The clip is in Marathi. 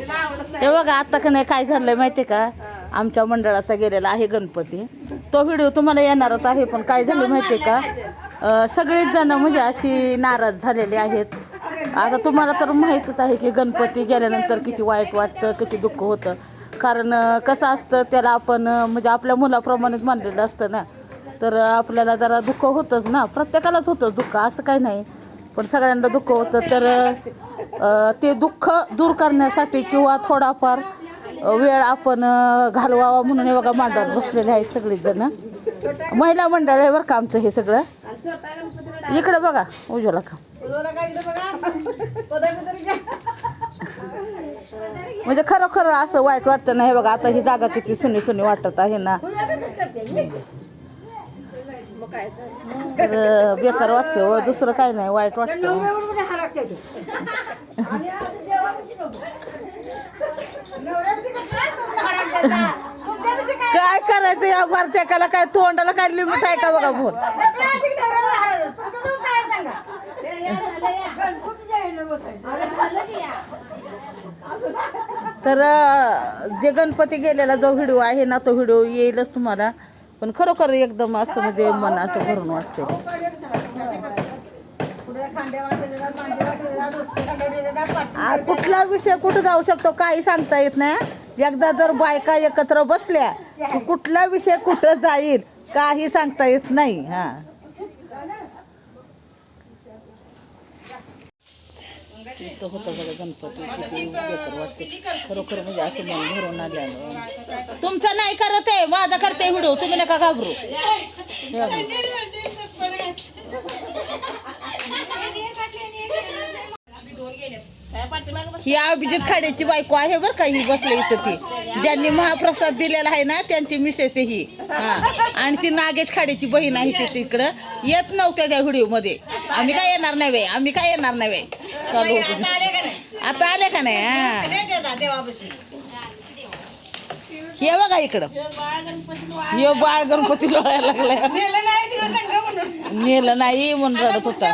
हे बघा आता का नाही काय झालंय माहितीये का? आमच्या मंडळाचा गेलेला आहे गणपती. तो व्हिडिओ तुम्हाला येणारच आहे पण काय झालं माहितीये का? सगळेच जण म्हणजे अशी नाराज झालेले आहेत. आता तुम्हाला तर माहीतच आहे की गणपती गेल्यानंतर किती वाईट वाटतं किती दुःख होतं. कारण कसं असतं त्याला आपण म्हणजे आपल्या मुलाप्रमाणेच मानलेलं असतं ना. तर आपल्याला जरा दुःख होतंच ना. प्रत्येकालाच होतं दुःख असं काही नाही. पण सगळ्यांना दुःख होतं. तर ते दुःख दूर करण्यासाठी किंवा थोडाफार वेळ आपण घालवावा म्हणून हे बघा मांडवात बसलेले आहेत सगळेजण. महिला मंडळ आहे बरं का आमचं हे सगळं. इकडं बघा उज्ज्वला का? म्हणजे खरोखर असं वाईट वाटतं नाही बघा आता ही जागा किती सुनी सुनी वाटत आहे ना. तर बेकार वाटतं हो दुसरं काय नाही वाईट वाटतं काय करायचं या भारत्याकाला काय तोंडाला काय लिमिट आहे का बघा फोन तर जे गणपती गेलेला जो व्हिडिओ आहे ना तो व्हिडिओ येईलच तुम्हाला. पण खरोखर एकदम असं म्हणजे मन असं भरून वाटते आ, कुठला विषय कुठं जाऊ शकतो? काही सांगता येत नाही. एकदा जर बायका एकत्र बसल्या कुठला विषय कुठं जाईल? काही सांगता येत नाही. हा. इथं होतं बघा गणपती किती बेकार वाटते. खरोखर म्हणजे असं मन भरून आल्यानं. तुमचं नाही करत आहे माझा करते व्हिडिओ तुम्ही नका घाबरू. ही अभिजित खाड्याची बायको आहे बरं का ही बसली इथं ती. ज्यांनी महाप्रसाद दिलेला आहे ना त्यांची मिसेस ही. हा. आणि ती नागेश खाड्याची बहीण आहे ती तिकडं येत नव्हत्या त्या व्हिडिओमध्ये आम्ही काय येणार नाही बाई आम्ही काय येणार नाही बाई चालू आता आले का नाही हा ये बघा इकडं ये बाळ गणपती लोळायला लागलाय नेलं नाही म्हणून रडत होता